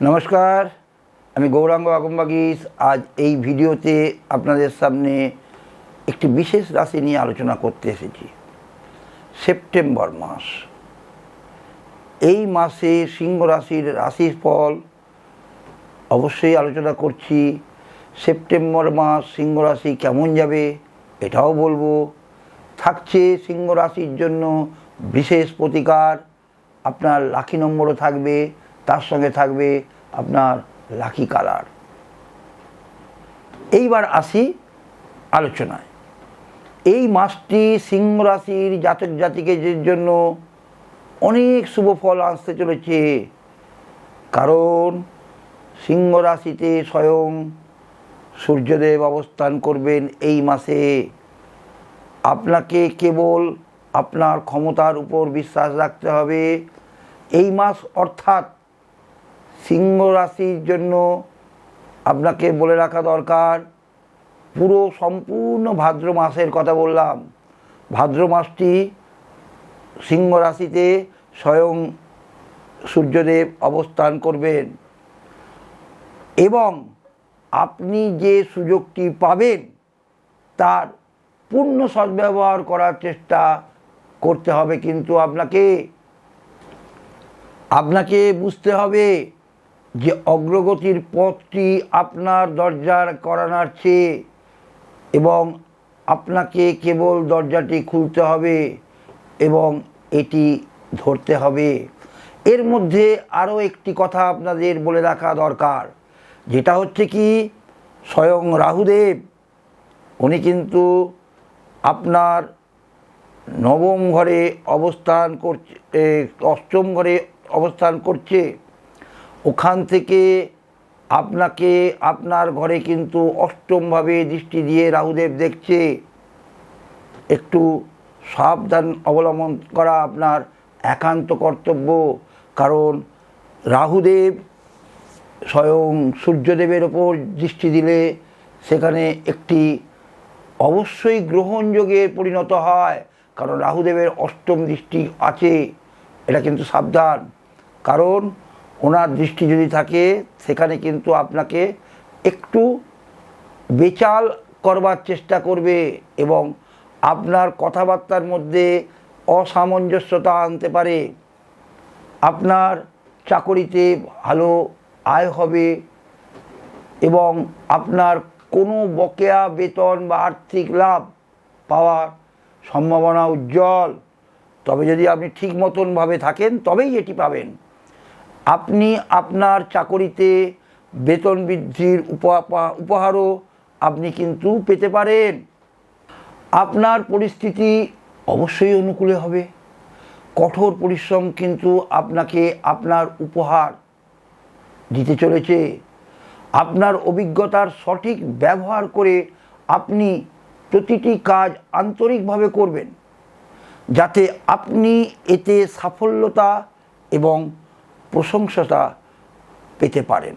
নমস্কার, আমি গৌরাঙ্গ আগমবাগিস আজ এই ভিডিওতে আপনাদের সামনে একটি বিশেষ রাশি নিয়ে আলোচনা করতে এসেছি। সেপ্টেম্বর মাস। এই মাসে সিংহ রাশির রাশির ফল অবশ্যই আলোচনা করছি। সেপ্টেম্বর মাস সিংহ রাশি কেমন যাবে এটাও বলব। থাকছে সিংহ রাশির জন্য বিশেষ প্রতিকার। আপনার লাকি নম্বরও থাকবে। তার সঙ্গে থাকবে আপনার লাকি কালার। এইবার আসি আলোচনায়। এই মাসটি সিংহ রাশির জাতক জাতিকের জন্য অনেক শুভ ফল আসতে চলেছে, কারণ সিংহ রাশিতে স্বয়ং সূর্যদেব অবস্থান করবেন এই মাসে। আপনাকে কেবল আপনার ক্ষমতার উপর বিশ্বাস রাখতে হবে। এই মাস অর্থাৎ সিংহ রাশির জন্য আপনাকে বলে রাখা দরকার। পুরো সম্পূর্ণ ভাদ্র মাসের কথা বললাম। ভাদ্র মাসটি সিংহ রাশিতে স্বয়ং সূর্যদেব অবস্থান করবেন। এবং আপনি যে সুযোগটি পাবেন, তার পূর্ণ সদ্ব্যবহার করার চেষ্টা করতে হবে কিন্তু আপনাকে। আপনাকে বুঝতে হবে যে অগ্রগতির পথটি আপনার দরজার করানোর চেয়ে এবং আপনাকে কেবল দরজাটি খুলতে হবে এবং এটি ধরতে হবে। এর মধ্যে আরও একটি কথা আপনাদের বলে রাখা দরকার, যেটা হচ্ছে কি, স্বয়ং রাহুদেব, উনি কিন্তু আপনার নবম ঘরে অবস্থান করছে অষ্টম ঘরে অবস্থান করছে। ওখান থেকে আপনাকে, আপনার ঘরে কিন্তু অষ্টমভাবে দৃষ্টি দিয়ে রাহুদেব দেখছে। একটু সাবধান অবলম্বন করা আপনার একান্ত কর্তব্য। কারণ রাহুদেব স্বয়ং সূর্যদেবের ওপর দৃষ্টি দিলে সেখানে একটি অবশ্যই গ্রহণযোগে পরিণত হয়। কারণ রাহুদেবের অষ্টম দৃষ্টি আছে, এটা কিন্তু সাবধান। কারণ ওনার দৃষ্টি যদি থাকে, সেখানে কিন্তু আপনাকে একটু বেচাল করবার চেষ্টা করবে এবং আপনার কথাবার্তার মধ্যে অসামঞ্জস্যতা আনতে পারে। আপনার চাকরিতে ভালো আয় হবে এবং আপনার কোনো বকেয়া বেতন বা আর্থিক লাভ পাওয়ার সম্ভাবনা উজ্জ্বল। তবে যদি আপনি ঠিক মতনভাবে থাকেন, তবেই এটি পাবেন। আপনি আপনার চাকরিতে বেতন বৃদ্ধির উপা- উপহারও আপনি কিন্তু পেতে পারেন। আপনার পরিস্থিতি অবশ্যই অনুকূলে হবে। কঠোর পরিশ্রম কিন্তু আপনাকে আপনার উপহার দিতে চলেছে। আপনার অভিজ্ঞতার সঠিক ব্যবহার করে আপনি প্রতিটি কাজ আন্তরিকভাবে করবেন, যাতে আপনি এতে সাফল্যতা এবং প্রশংসতা পেতে পারেন।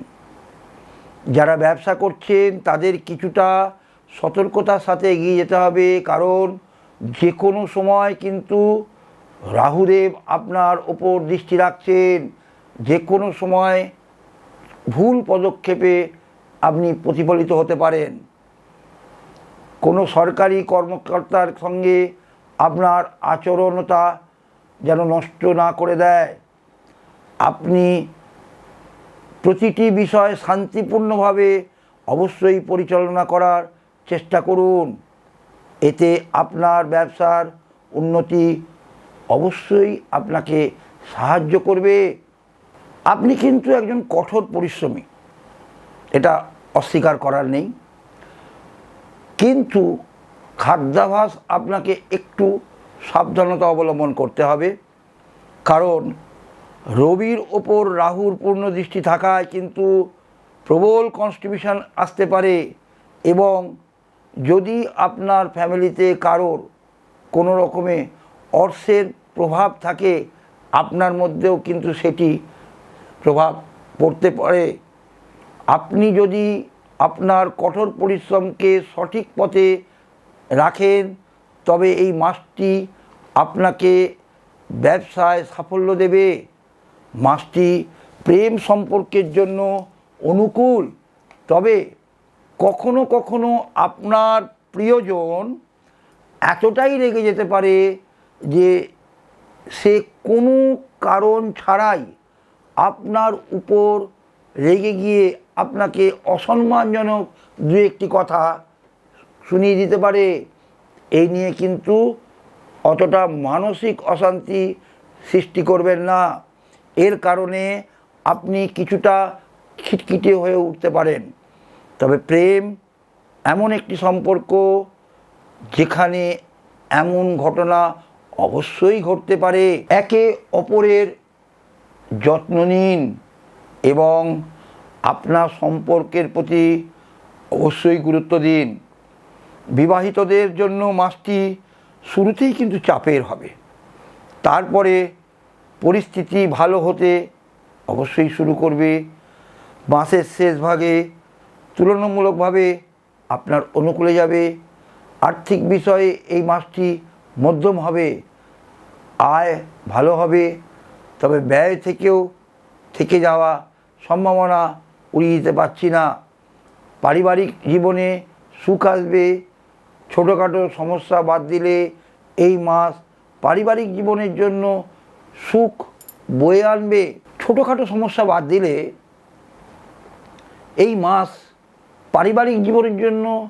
যারা ব্যবসা করছেন, তাদের কিছুটা সতর্কতার সাথে এগিয়ে যেতে হবে, কারণ যে কোনো সময় কিন্তু রাহুদেব আপনার ওপর দৃষ্টি রাখছেন। যে কোনো সময় ভুল পদক্ষেপে আপনি প্রতিফলিত হতে পারেন। কোনো সরকারি কর্মকর্তার সঙ্গে আপনার আচরণতা যেন নষ্ট না করে দেয়। আপনি প্রতিটি বিষয় শান্তিপূর্ণভাবে অবশ্যই পরিচালনা করার চেষ্টা করুন। এতে আপনার ব্যবসার উন্নতি অবশ্যই আপনাকে সাহায্য করবে। আপনি কিন্তু একজন কঠোর পরিশ্রমী, এটা অস্বীকার করার নেই। কিন্তু খাদ্যাভাস আপনাকে একটু সাবধানতা অবলম্বন করতে হবে। কারণ রবির ওপর রাহুর পূর্ণ দৃষ্টি থাকায় কিন্তু প্রবল কনস্টিবিউশন আসতে পারে এবং যদি আপনার ফ্যামিলিতে কারোর কোনো রকমে অর্থের প্রভাব থাকে, আপনার মধ্যেও কিন্তু সেটি প্রভাব পড়তে পারে। আপনি যদি আপনার কঠোর পরিশ্রমকে সঠিক পথে রাখেন, তবে এই মাসটি আপনাকে ব্যবসায় সাফল্য দেবে। মাসটি প্রেম সম্পর্কের জন্য অনুকূল। তবে কখনো কখনো আপনার প্রিয়জন এতটাই রেগে যেতে পারে যে সে কোনো কারণ ছাড়াই আপনার উপর রেগে গিয়ে আপনাকে অসম্মানজনক দু একটি কথা শুনিয়ে দিতে পারে। এই নিয়ে কিন্তু অতটা মানসিক অশান্তি সৃষ্টি করবেন না। এর কারণে আপনি কিছুটা খিটখিটে হয়ে উঠতে পারেন। তবে প্রেম এমন একটি সম্পর্ক যেখানে এমন ঘটনা অবশ্যই ঘটতে পারে। একে অপরের যত্ন নিন এবং আপনার সম্পর্কের প্রতি অবশ্যই গুরুত্ব দিন। বিবাহিতদের জন্য মাসটি শুরুতেই কিন্তু চাপের হবে। তারপরে পরিস্থিতি ভালো হতে অবশ্যই শুরু করবে। মাসের শেষ ভাগে তুলনামূলকভাবে আপনার অনুকূলে যাবে। আর্থিক বিষয়ে এই মাসটি মধ্যম হবে, আয় ভালো হবে, তবে ব্যয় থেকেও থেকে যাওয়া সম্ভাবনা উড়িয়ে দিতে পারছি না। পারিবারিক জীবনে সুখ আসবে, ছোটোখাটো সমস্যা বাদ দিলে এই মাস পারিবারিক জীবনের জন্য সুখ বয়ে আনবে, ছোটোখাটো সমস্যা বাদ দিলে এই মাস পারিবারিক জীবনের জন্য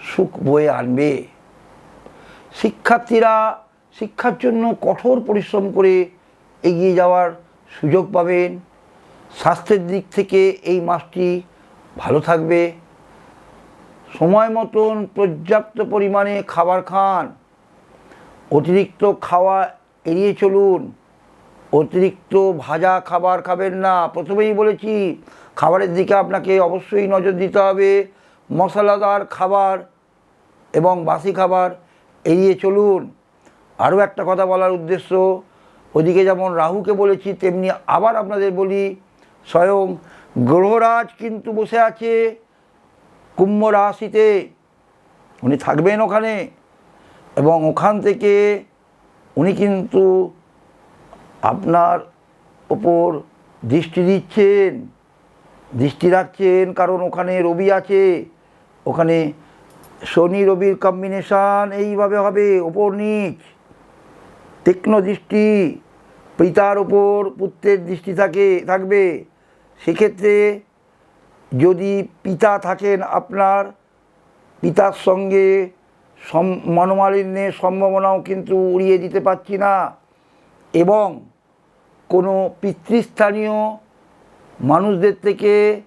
সুখ বয়ে আনবে। শিক্ষার্থীরা শিক্ষার জন্য কঠোর পরিশ্রম করে এগিয়ে যাওয়ার সুযোগ পাবেন। স্বাস্থ্যের দিক থেকে এই মাসটি ভালো থাকবে। সময় মতন পর্যাপ্ত পরিমাণে খাবার খান। অতিরিক্ত খাওয়া এড়িয়ে চলুন। অতিরিক্ত ভাজা খাবার খাবেন না। প্রথমেই বলেছি, খাবারের দিকে আপনাকে অবশ্যই নজর দিতে হবে। মশলাদার খাবার এবং বাসি খাবার এড়িয়ে চলুন। আরও একটা কথা বলার উদ্দেশ্য, ওদিকে যেমন রাহুকে বলেছি, তেমনি আবার আপনাদের বলি, স্বয়ং গ্রহরাজ কিন্তু বসে আছে কুম্ভ রাশিতে। উনি থাকবেন ওখানে এবং ওখান থেকে উনি কিন্তু আপনার ওপর দৃষ্টি দিচ্ছেন, দৃষ্টি রাখছেন, কারণ ওখানে রবি আছে। ওখানে শনি রবির কম্বিনেশান এইভাবে হবে, ওপর নিচ। তীক্ষ্ণ দৃষ্টি, পিতার ওপর পুত্রের দৃষ্টি থাকে, থাকবে। সেক্ষেত্রে যদি পিতা থাকেন আপনার, পিতার সঙ্গে সম, মনোমালিন্যের সম্ভাবনাও কিন্তু উড়িয়ে দিতে পারছি না। এবং কোনো পিতৃস্থানীয় মানুষদের থেকে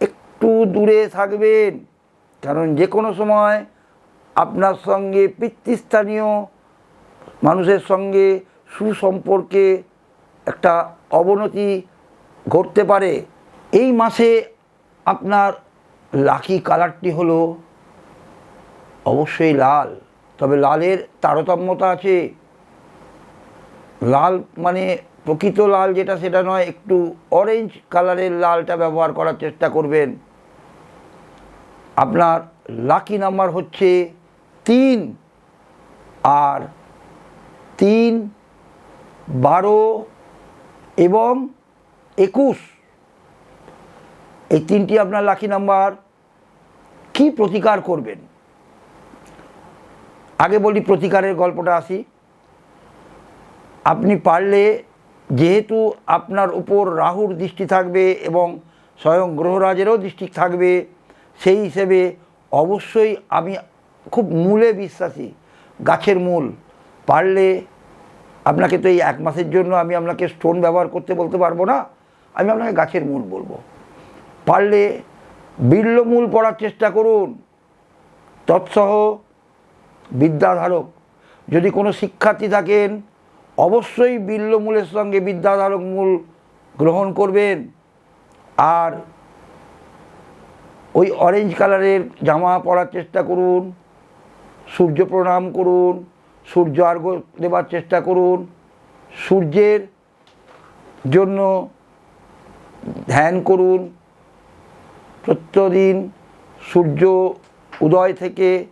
একটু দূরে থাকবেন। কারণ যে কোনো সময় আপনার সঙ্গে পিতৃস্থানীয় মানুষের সঙ্গে সুসম্পর্কে একটা অবনতি ঘটতে পারে। এই মাসে আপনার লাকি কালারটি হলো অবশ্যই লাল। তবে লালের তারতম্যতা আছে। লাল মানে প্রকৃত লাল যেটা, সেটা নয়, একটু অরেঞ্জ কালারের লালটা ব্যবহার করার চেষ্টা করবেন। আপনার লাকি নাম্বার হচ্ছে তিন। আর তিন, বারো এবং একুশ। এই তিনটি আপনার লাকি নাম্বার কি প্রতিকার করবেন? আগে বলি প্রতিকারের গল্পটা আসি। আপনি পারলে যেহেতু আপনার উপর রাহুর দৃষ্টি থাকবে এবং স্বয়ং গ্রহরাজেরও দৃষ্টি থাকবে, সেই হিসেবে অবশ্যই আমি খুব মূলে বিশ্বাসী, গাছের মূল। পারলে আপনাকে তো এই এক মাসের জন্য আমি আপনাকে স্টোন ব্যবহার করতে বলতে পারব না, আমি আপনাকে গাছের মূল বলব। পারলে বিল্লমূল পড়ার চেষ্টা করুন, তৎসহ বিদ্যাধারক। যদি কোনো শিক্ষার্থী থাকেন, অবশ্যই বিল্লমূলের সঙ্গে বিদ্যাধারক মূল গ্রহণ করবেন। আর ওই অরেঞ্জ কালারের জামা পরার চেষ্টা করুন, সূর্য প্রণাম করুন, সূর্য আর্ঘ দেবার চেষ্টা করুন। সূর্যের জন্য ধ্যান করুন। প্রত্যেকদিন সূর্য উদয় থেকে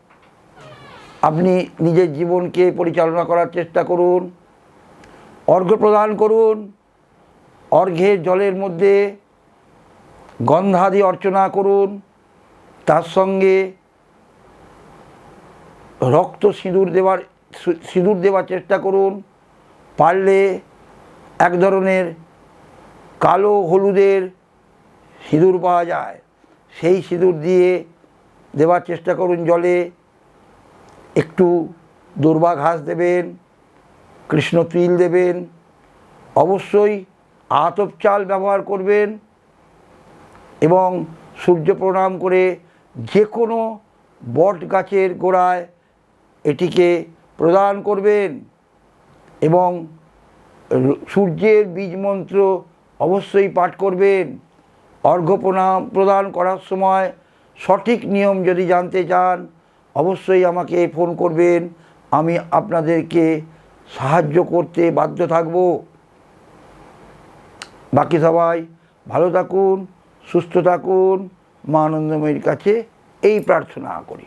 আপনি নিজের জীবনকে পরিচালনা করার চেষ্টা করুন, অর্ঘ্য প্রদান করুন, অর্ঘ্যের জলের মধ্যে গন্ধাদি অর্চনা করুন, তার সঙ্গে রক্ত সিঁদুর দেওয়ার সিঁদুর দেওয়ার চেষ্টা করুন। পারলে এক ধরনের কালো হলুদের সিঁদুর পাওয়া যায়। সেই সিঁদুর দিয়ে দেওয়ার চেষ্টা করুন জলে। একটু দুর্বা ঘাস দেবেন, কৃষ্ণ তিল দেবেন, অবশ্যই আতপ চাল ব্যবহার করবেন এবং সূর্য প্রণাম করে যে কোনো বট গাছের গোড়ায় এটিকে প্রদান করবেন এবং সূর্যের বীজ মন্ত্র অবশ্যই পাঠ করবেন। অর্ঘ্য প্রণাম প্রদান করার সময় সঠিক নিয়ম যদি জানতে চান অবশ্যই আমাকে ফোন করবেন। আমি আপনাদেরকে সাহায্য করতে বাধ্য থাকব। বাকি সবাই ভালো থাকুন, সুস্থ থাকুন। মা আনন্দময়ীর কাছে এই প্রার্থনা করি।